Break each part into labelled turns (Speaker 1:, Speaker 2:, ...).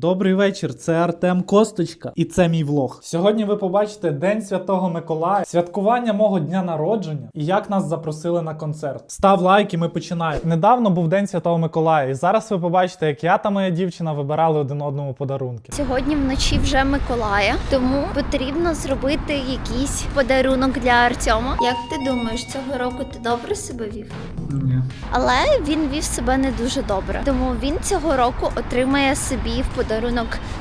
Speaker 1: Добрий вечір, це Артем Косточка, і це мій влог. Сьогодні ви побачите День Святого Миколая, святкування мого дня народження і як нас запросили на концерт. Став лайк і ми починаємо. Недавно був День Святого Миколая, і зараз ви побачите, як я та моя дівчина вибирали один одному подарунки.
Speaker 2: Сьогодні вночі вже Миколая, тому потрібно зробити якийсь подарунок для Артема. Як ти думаєш, цього року ти добре себе вів?
Speaker 1: Ні.
Speaker 2: Але він вів себе не дуже добре. Тому він цього року отримає собі в подарунок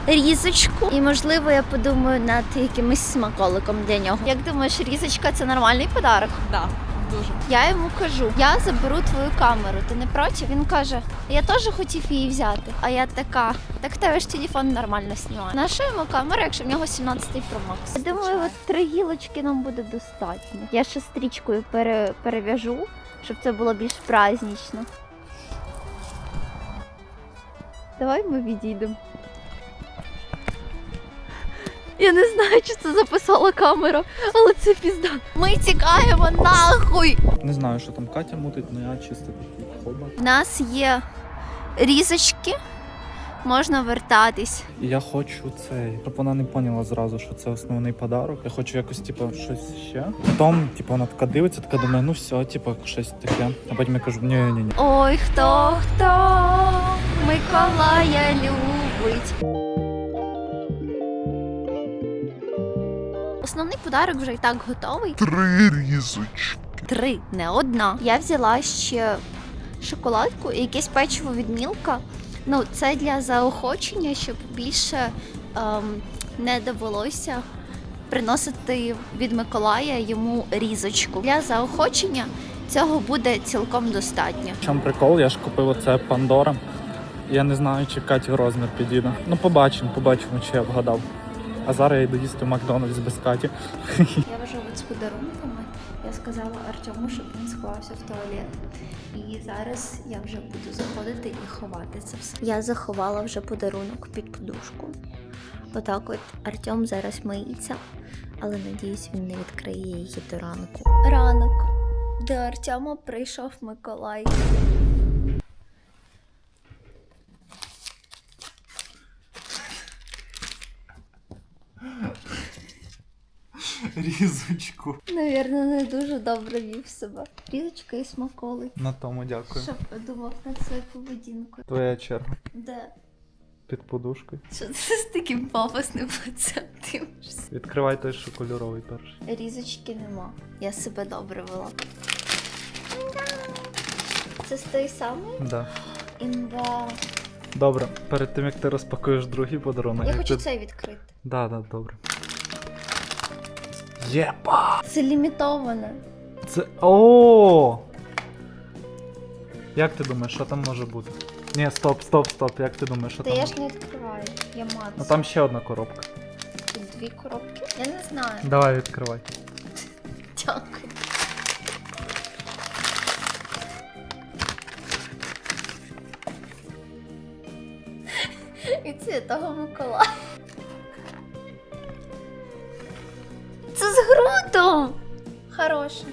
Speaker 2: різочку. І можливо, я подумаю над якимось смаколиком для нього. Як думаєш, різочка це нормальний подарок?
Speaker 3: Да, дуже.
Speaker 2: Я йому кажу: я заберу твою камеру. Ти не проти? Він каже: Я теж хотів її взяти. А я така, так тебе ж телефон нормально знімає. Наша йому камера, якщо в нього 17 Pro Max. Я думаю, от три гілочки нам буде достатньо. Я ще стрічкою пере, перев'яжу, щоб це було більш празднично. Давай ми відійдемо. Я не знаю, чи це записала камера, але це пізда. Ми тікаємо нахуй.
Speaker 1: Не знаю, що там Катя мутить, але я чисто такий хоба.
Speaker 2: В нас є різочки, можна вертатись.
Speaker 1: Я хочу цей, щоб вона не поняла зразу, що це основний подарок. Я хочу якось, типу, щось ще. Потім, типу, вона така дивиться, така думає, ну все, типу, щось таке. А потім я кажу, ні, ні, ні.
Speaker 2: Ой, хто хто Миколая любить. Основний подарок вже і так готовий.
Speaker 4: Три різочки.
Speaker 2: Три, не одна. Я взяла ще шоколадку і якесь печиво від Мілка. Ну, це для заохочення, щоб більше ем, не довелося приносити від Миколая йому різочку. Для заохочення цього буде цілком достатньо.
Speaker 1: Чому прикол? Я ж купив оце Пандора. Я не знаю, чи Каті розмір підійде. Ну, побачимо, побачимо, чи я вгадав. А зараз я йду їсти Макдональдс без Каті.
Speaker 2: Я вже з подарунками. Я сказала Артему, щоб він сховався в туалет. І зараз я вже буду заходити і ховати це все. Я заховала вже подарунок під подушку. Отак от Артем зараз миється, але надіюсь, він не відкриє її до ранку. Ранок. До Артема прийшов Миколай.
Speaker 1: Різочку.
Speaker 2: Навірно, не дуже добре вів себе. Різочка і смаколи.
Speaker 1: На тому дякую.
Speaker 2: Що подумав над своєю поведінкою?
Speaker 1: Твоя черга
Speaker 2: Де?
Speaker 1: під подушкою.
Speaker 2: Що ти з таким пафосним лицем дивишся?
Speaker 1: Відкривай той, що кольоровий перший.
Speaker 2: Різочки нема. Я себе добре вела. Це з той самий
Speaker 1: Да.
Speaker 2: імба.
Speaker 1: Добре, перед тим як ти розпакуєш другий подарунок.
Speaker 2: Я
Speaker 1: як
Speaker 2: хочу
Speaker 1: ти...
Speaker 2: цей відкрити.
Speaker 1: Да, да, добре. Єпа!
Speaker 2: Це лімітоване.
Speaker 1: Це. О! Як ти думаєш, що там може бути? Ні, стоп, стоп, стоп. Як ти думаєш, що
Speaker 2: Та
Speaker 1: там?
Speaker 2: я ж не відкриваю. Я мат.
Speaker 1: Ну там ще одна коробка.
Speaker 2: Тут дві коробки. Я не знаю.
Speaker 1: Давай відкривай.
Speaker 2: Дякую. І це того Миколая. Хороше.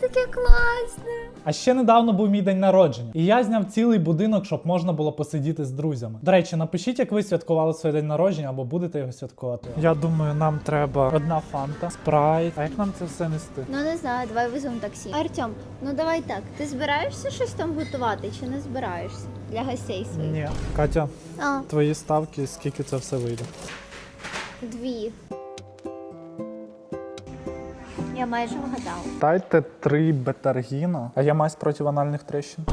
Speaker 2: Таке класне.
Speaker 1: А ще недавно був мій день народження, і я зняв цілий будинок, щоб можна було посидіти з друзями. До речі, напишіть, як ви святкували свій день народження або будете його святкувати. Я думаю, нам треба одна фанта, спрайт. А як нам це все нести?
Speaker 2: Ну не знаю, давай визовемо таксі. Артем, ну давай так. Ти збираєшся щось там готувати чи не збираєшся для гостей своїх?
Speaker 1: Ні, Катя,
Speaker 2: А,
Speaker 1: твої ставки, скільки це все вийде?
Speaker 2: Дві. Я майже вгадала.
Speaker 1: Дайте три бетаргіна. А я мазь проти анальних трещин.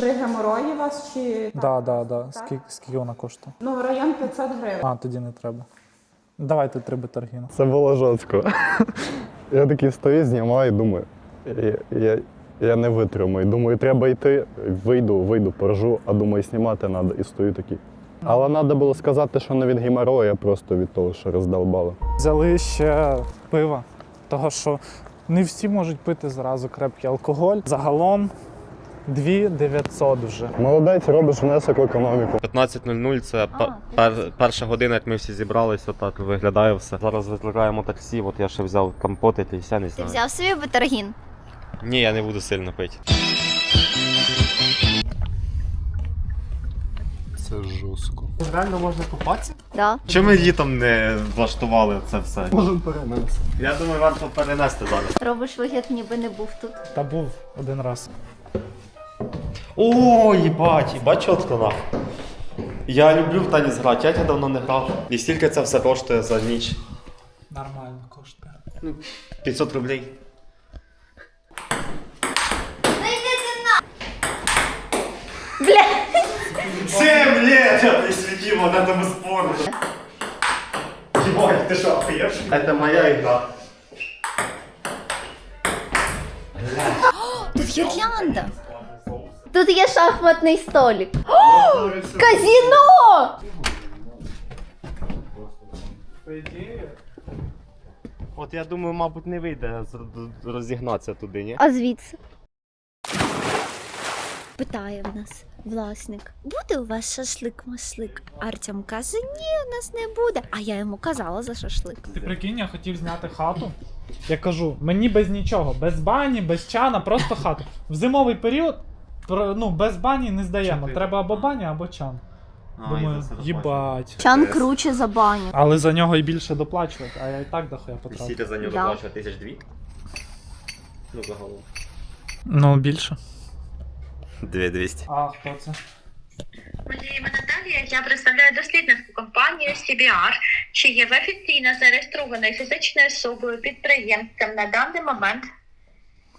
Speaker 3: Геморої вас чи
Speaker 1: Да, да, да. Скільки, скільки вона коштує?
Speaker 3: ну район 500 гривень.
Speaker 1: А, тоді не треба. Давайте три бетаргіна.
Speaker 4: Це було жорстко. Я такий стою, знімаю, думаю, я, я, я не витримаю. Думаю, треба йти, вийду, вийду, поржу, а думаю, знімати треба. І стою такий. Але треба було сказати, що не від геморрою, а просто від того, що роздолбало.
Speaker 1: Взяли ще пива, того що не всі можуть пити зразу крепкий алкоголь. Загалом 2900 вже.
Speaker 4: Молодець, робиш внесок в економіку.
Speaker 5: 15.00 це
Speaker 2: А,
Speaker 5: пер- пер- перша година, як ми всі зібралися, отак виглядає все. Зараз викликаємо таксі, от я ще взяв компотити і все не
Speaker 2: Ти
Speaker 5: знаю.
Speaker 2: взяв собі бетаргін?
Speaker 5: Ні, я не буду сильно пити.
Speaker 1: Ліжку.
Speaker 6: Реально можна купатися?
Speaker 2: Да.
Speaker 5: Чому ми літом не влаштували це все?
Speaker 6: Можемо перенести.
Speaker 5: Я думаю, варто перенести зараз.
Speaker 2: Робиш вигляд, ніби не був тут.
Speaker 1: Та був один раз.
Speaker 5: О, їбать, їбать чітко нахуй. Я люблю в теніс грати, я давно не грав. І стільки це все коштує за ніч?
Speaker 1: Нормально коштує.
Speaker 5: 500 рублей. Семь лет я присвятил вот этому спорту. Ебать, ты что, охуевший? Это моя игра.
Speaker 2: Тут гірлянда. Тут є шахматний столик. О, казіно!
Speaker 5: От я думаю, мабуть, не вийде з- розігнатися туди, ні?
Speaker 2: А звідси? Питає в нас власник: буде у вас шашлик-машлик? Артем каже, ні, у нас не буде. А я йому казала за шашлик.
Speaker 1: Ти прикинь, я хотів зняти хату. Я кажу, мені без нічого, без бані, без чана, просто хату. В зимовий період ну, без бані не здаємо.
Speaker 5: Чотири.
Speaker 1: Треба або баня, або чан. Думаю, їбать.
Speaker 2: Чан круче за баню.
Speaker 1: Але за нього і більше доплачувати, а я і так дохуя потратив.
Speaker 5: Скільки за нього
Speaker 2: Да.
Speaker 5: доплачує? Тисяч дві? Ну, за голову.
Speaker 1: Ну, більше.
Speaker 5: Дві двісті.
Speaker 1: А хто це?
Speaker 7: Моє ім'я Наталія, я представляю дослідницьку компанію CBR, чи є ви офіційно зареєстрованою фізичною особою підприємцем на даний момент.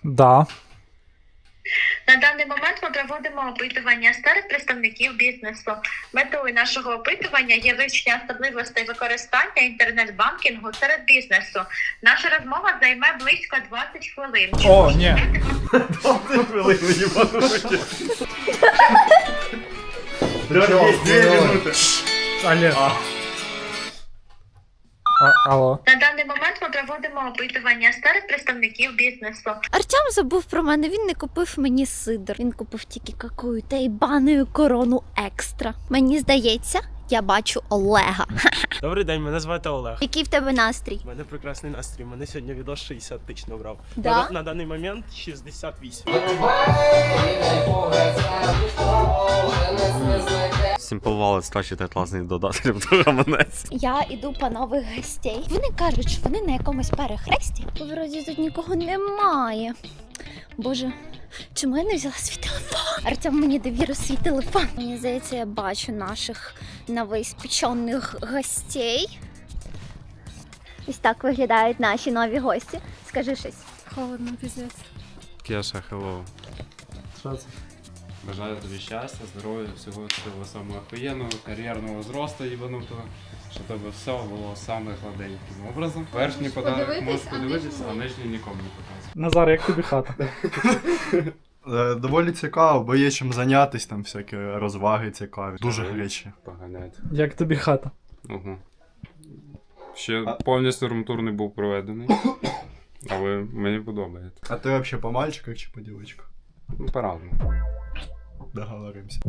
Speaker 1: Да.
Speaker 7: На даний момент ми проводимо опитування серед представників бізнесу. Метою нашого опитування є вивчення особливостей використання інтернет-банкінгу серед бізнесу. Наша розмова займе близько 20 хвилин.
Speaker 1: О, ні.
Speaker 5: Хвилину їбанути. Льон, є дві минути.
Speaker 1: Олег. А, алло.
Speaker 7: Ми проводимо опитування серед представників бізнесу.
Speaker 2: Артем забув про мене, він не купив мені сидр. Він купив тільки какую та й баною корону екстра. Мені здається, я бачу Олега.
Speaker 6: Добрий день, мене звати Олег.
Speaker 2: Який в тебе настрій?
Speaker 6: У мене прекрасний настрій. Мене сьогодні відос 60 тисяч набрав.
Speaker 2: Да?
Speaker 6: На, на даний момент 68.
Speaker 5: Simple Wallet старший та класний додаток до гаманець.
Speaker 2: Я іду по нових гостей. Вони кажуть, що вони на якомусь перехресті. Вроді тут нікого немає. Боже, чому я не взяла свій телефон? Артем мені довірив свій телефон. Мені здається, я бачу наших новоіспечених гостей. Ось так виглядають наші нові гості. Скажи щось.
Speaker 8: Холодно, піздець.
Speaker 9: Кеша, hello.
Speaker 1: Що це?
Speaker 9: Бажаю тобі щастя, здоров'я, всього всього самого охуєнного, кар'єрного зросту їбанутого, щоб тебе все було саме гладеньким образом. Верхній подарок можеш подивитися, а нижній нікому не показувати.
Speaker 1: Назар, як тобі хата?
Speaker 4: Е, Доволі цікаво, бо є чим зайнятися, там всякі розваги цікаві. Дуже гарячі.
Speaker 9: Поганять.
Speaker 1: Як тобі хата?
Speaker 9: Угу. Ще повністю румтур не був проведений. Але мені подобається.
Speaker 4: А ти взагалі по мальчиках чи по дівчинках?
Speaker 9: Ну, по-разному.
Speaker 4: Договоримося.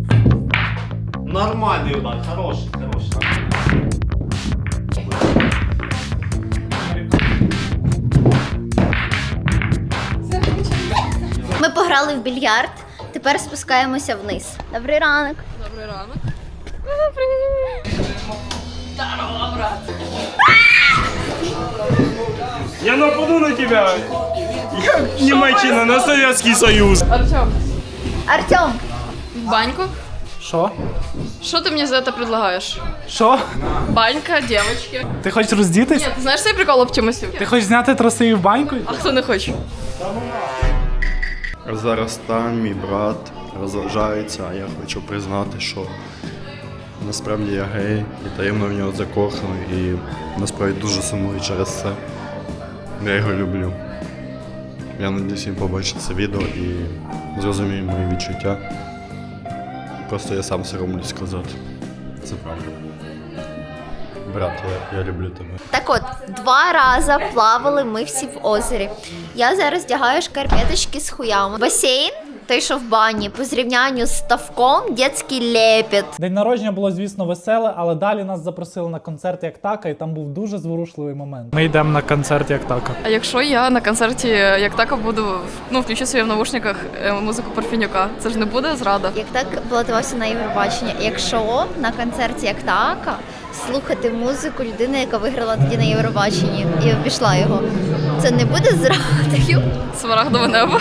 Speaker 5: Нормальний удар, хороший, хороший.
Speaker 2: Ми пограли в більярд. Тепер спускаємося вниз. Добрий ранок.
Speaker 8: Добрий ранок.
Speaker 6: Я нападу на тебя! Як Німеччина на Совєтський Союз!
Speaker 8: Артем,
Speaker 2: Артем,
Speaker 8: в баньку?
Speaker 1: Що?
Speaker 8: Что ты мне за это предлагаешь?
Speaker 1: Що?
Speaker 8: Банька, девочки.
Speaker 1: Ти хочеш роздітись?
Speaker 8: Нет, ты знаешь, цей прикол Оптимусів?
Speaker 1: Ти хочеш зняти троси і в баньку?
Speaker 8: А хто не хоче?
Speaker 4: Зараз там мій брат розважається, а я хочу признати, що насправді я гей і таємно в нього закоханий, і насправді дуже сумую через це. Я його люблю. Я надіюсь, він побачить це відео і зрозуміє мої відчуття. Просто я сам соромлюсь сказати. Це правда. Брат, я, я люблю тебе.
Speaker 2: Так от, два рази плавали ми всі в озері. Я зараз вдягаю шкарпеточки з хуями. Басейн той, що в бані, по зрівнянню з ставком, дітський лепет.
Speaker 1: День народження було, звісно, веселе, але далі нас запросили на концерт як така, і там був дуже зворушливий момент. Ми йдемо на концерт як така.
Speaker 8: А якщо я на концерті як так буду ну, включу собі в наушниках е, музику Парфенюка, це ж не буде зрада?
Speaker 2: Як так балотувався на Євробачення. Якщо на концерті як така слухати музику людини, яка виграла тоді на Євробаченні і обійшла його, це не буде зрадою.
Speaker 8: Смарагдове небо.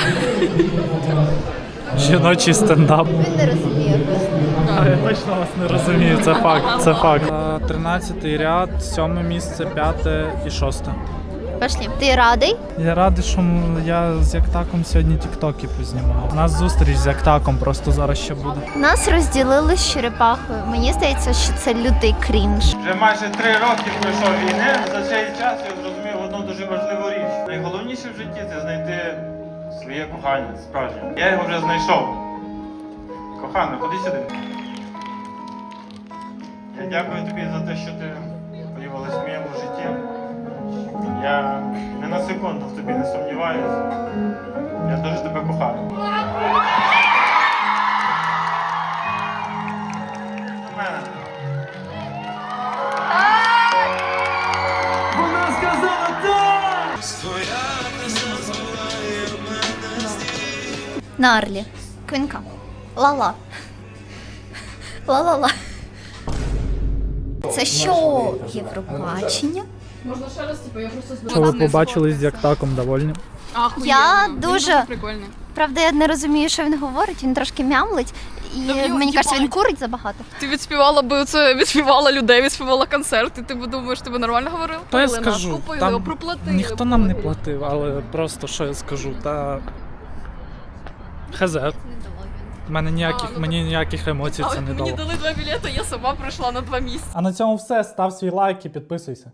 Speaker 1: Жіночий стендап.
Speaker 2: Він не розуміє.
Speaker 1: А я точно вас не розумію, це факт. Це факт. 13 ряд, 7 місце, 5 і 6.
Speaker 2: Пошли. Ти радий?
Speaker 1: Я радий, що я з Яктаком сьогодні тіктоки познімав. У нас зустріч з Яктаком просто зараз ще буде.
Speaker 2: Нас розділили з черепахою. Мені здається, що це лютий крінж.
Speaker 6: Вже майже три роки пройшов війни. За цей час я зрозумів одну дуже важливу річ. Найголовніше в житті це знайти своє кохання справжнє. Я його вже знайшов. Кохана, ходи сюди. Я дякую тобі за те, що ти появилась в моєму житті. Я не на секунду в тобі не сумніваюся. Я дуже тебе кохаю. До мене.
Speaker 2: Нарлі. Квінка. Ла-ла. Ла-ла-ла. Це що? Євробачення?
Speaker 8: Можна ще раз, типу, я просто
Speaker 1: Що ви побачили з Яктаком довольні?
Speaker 2: Я дуже-
Speaker 8: прикольний.
Speaker 2: Правда, я не розумію, що він говорить, він трошки мямлить. І
Speaker 8: Та в нього
Speaker 2: мені кажеться, він
Speaker 8: їбать.
Speaker 2: курить забагато.
Speaker 8: Ти відспівала би це, відспівала людей, відспівала концерт, і ти б думаєш, тебе нормально говорив?
Speaker 1: То я скажу,
Speaker 8: купили,
Speaker 1: там
Speaker 8: проплатили.
Speaker 1: ніхто нам не платив, але просто що я скажу, та. Хз. В мене ніяких,
Speaker 8: А, ну
Speaker 1: мені ніяких емоцій
Speaker 8: А
Speaker 1: це не
Speaker 8: мені
Speaker 1: дало.
Speaker 8: дали два білети, я сама прийшла на два місця.
Speaker 1: А на цьому все. Став свій лайк і підписуйся.